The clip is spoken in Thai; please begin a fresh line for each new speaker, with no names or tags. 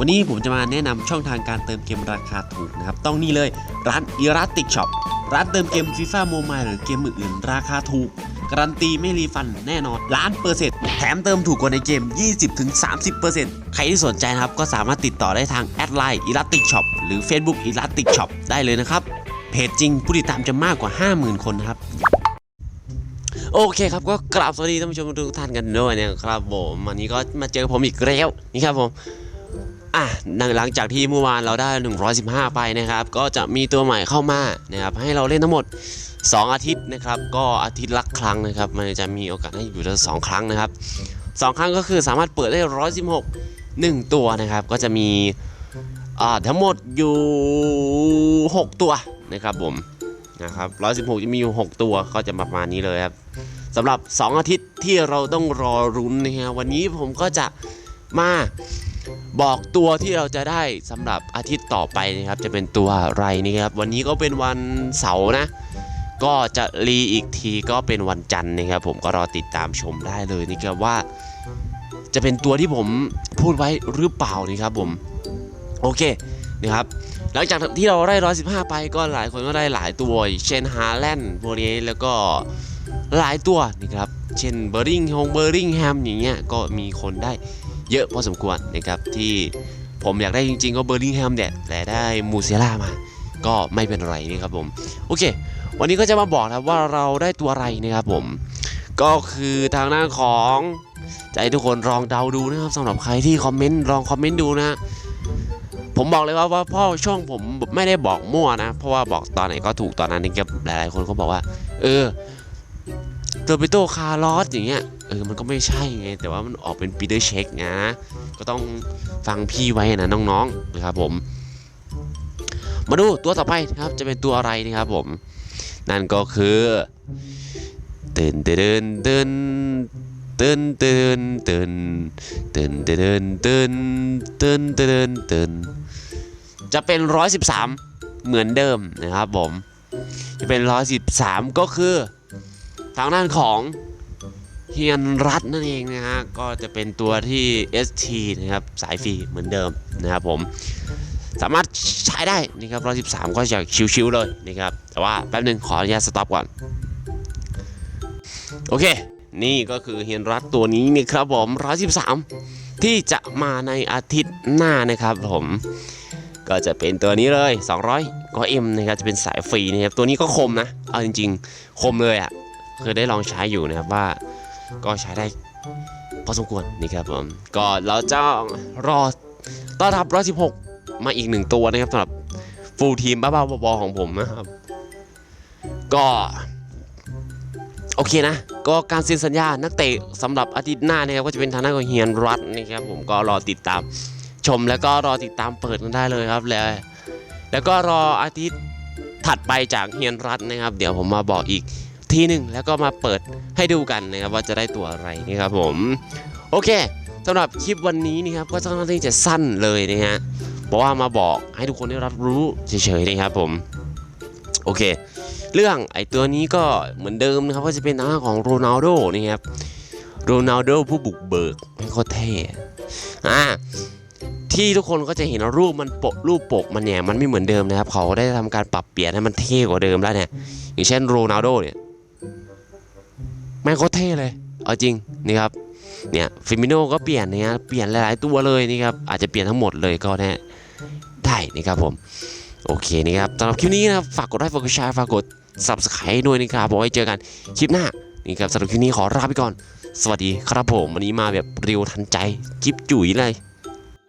วันนี้ผมจะมาแนะนำช่องทางการเติมเกมราคาถูกนะครับ ต้องนี่เลยร้านอ e r a t i c Shop ร้านเติมเกม FIFA Mobile หรือเกมอื่นๆราคาถูก การันตีไม่รีฟันแน่นอน ล้านเปอร์เซ็นต์แถมเติมถูกกว่าในเกม 20-30%ใครที่สนใจนะครับ ก็สามารถติดต่อได้ทางแอดไลน์อ e r a t i c Shop หรือ Facebook e r a t i c Shop ได้เลยนะครับ เพจจริงผู้ติดตามจะมากกว่า 50,000 คนนครับโอเคครับก็กราบสวัสดีท่านผู้ชมทุกท่านกันด้วยนะครับผมวันนี้ก็มาเจอผมอีกแล้วนี่ครับผม อะหลังจากที่เมื่อวานเราได้ 115 ไปนะครับ ก็จะมีตัวใหม่เข้ามานะครับ ให้เราเล่นทั้งหมด 2 อาทิตย์นะครับ ก็อาทิตย์ละครั้งนะครับ มันจะมีโอกาสให้อยู่ละสองครั้งนะครับสองครั้งก็คือสามารถเปิดได้ 116 1 ตัวนะครับ ก็จะมีอ่าทั้งหมดอยู่ 6 ตัวนะครับผมนะครับ116 จะมีอยู่ 6 ตัวก็จะประมาณนี้เลยครับสำหรับ 2 อาทิตย์ที่เราต้องรอรุ้นนะฮะวันนี้ผมก็จะมา บอกตัวที่เราจะได้สำหรับอาทิตย์ต่อไปนะครับ จะเป็นตัวอะไรนะครับ วันนี้ก็เป็นวันเสาร์นะ ก็จะรีอีกทีก็เป็นวันจันทร์นะครับ ผมก็รอติดตามชมได้เลยนะครับว่า จะเป็นตัวที่ผมพูดไว้หรือเปล่านะครับผมโอเคนะครับหลังจากที่เราได้ 115 ไปก็หลายคนก็ได้หลายตัว เช่นฮาแลนด์พวกนี้แล้วก็หลายตัวนะครับ เช่นเบอร์ริงฮงเบอร์ริงแฮมอย่างเงี้ยก็มีคนได้ เยอะพอสมควรนะครับที่ผมอยากได้จริง ๆ ก็เบอร์ริงแฮมเนี่ยแต่ได้มูเซล่ามาก็ไม่เป็นไรนะครับผม โอเค วันนี้ก็จะมาบอกนะว่าเราได้ตัวอะไรนะครับผม ก็คือทางหน้านของใจทุกคนลองเดาดูนะครับสำหรับใครที่คอมเมนต์ลองคอมเมนต์ดูนะ ผมบอกเลยว่าว่าพ่อช่องผมไม่ได้บอกมั่วนะ เพราะว่าบอกตอนไหนก็ถูกตอนนั้นนะครับหลายๆคนก็บอกว่า เออ เทอร์เปโตคาร์ลอสอย่างเงี้ยเออมันก็ไม่ใช่ไง แต่ว่ามันออกเป็นปีเตอร์เช็คนะ ก็ต้องฟังพี่ไว้นะน้องๆนะครับผม มาดูตัวต่อไปนะครับจะเป็นตัวอะไรนะครับผม นั่นก็คือเดินเดินเดินเดินเดินเดินเดินเดินเดินเดินเดินเดินจะเป็น 113 เหมือนเดิมนะครับผม จะเป็น 113 ก็คือ ทางด้านของเฮียนรัตนั่นเองนะฮะก็จะเป็นตัวที่ ST นะครับสายฟรีเหมือนเดิมนะครับผมสามารถใช้ได้นะครับ113ก็จะชิวๆเลยนะครับแต่ว่าแป๊บหนึงขออนุญาตสต็อปก่อน โอเค นี่ก็คือเฮียนรัตตัวนี้นี่ครับผม113ที่จะมาในอาทิตย์หน้านะครับผมก็จะเป็นตัวนี้เลย 200ก็เอ็มนะครับจะเป็นสายฟรีนะครับตัวนี้ก็คมนะเอาจริง ๆ คมเลยอะ่ะ เคยได้ลองใช้อยู่นะครับว่าก็ใช้ได้พอสมควรนี่ครับผมก็เราจะรอต้อนรับ116มาอีกหนึ่งตัวนะครับสำหรับฟูลทีมบ้าๆบอๆของผมนะครับ ก็โอเคนะ ก็การเซ็นสัญญา นักเตะสำหรับอาทิตย์หน้านะครับก็จะเป็นทางด้านของเฮียนรัตนะครับผมก็รอติดตามชมแล้วก็รอติดตามเปิดกันได้เลยครับ แล้วแล้วก็รออาทิตย์ถัดไปจากเฮียนรัตนะครับ เดี๋ยวผมมาบอกอีก ทีหนึ่งแล้วก็มาเปิดให้ดูกันนะครับว่าจะได้ตัวอะไรนะครับผม โอเคสำหรับคลิปวันนี้นี่ครับก็ค่อนข้างที่จะสั้นเลยนะฮะเพราะว่ามาบอกให้ทุกคนได้รับรู้เฉยๆนะครับผมโอเค เรื่องไอ้ตัวนี้ก็เหมือนเดิมนะครับก็จะเป็นทางด้าของโรนัลโดนี่ครับโรนัลโดผู้บุกเบิกไม่โคตรเท่อ่าที่ทุกคนก็จะเห็นรูปมันปกรูปปกมันเนี่ยมันไม่เหมือนเดิมนะครับ เขาได้ทำการปรับเปลี่ยนให้มันเท่กว่าเดิมแล้วเนี่ยอย่างเช่นโรนัลโดเนี่ย ม่งโคตรเท่เลย เอาจริงนี่ครับเนี่ยฟิมิโนก็เปลี่ยนเนี่ยเปลี่ยนหลายๆตัวเลยนี่ครับอาจจะเปลี่ยนทั้งหมดเลยก็ได้ได้นี่ครับผมโอเคนะครับสำหรับคลิปนี้นะครับฝากกดไลค์ฝากกดแชร์ฝากกด subscribe ด้วยนะครับผมไว้เจอกันคลิปหน้านี่ครับสำหรับคลิปนี้ขอลาไปก่อน สวัสดีครับผม วันนี้มาแบบเร็วทันใจ จิ๊บจุ๋ยเลย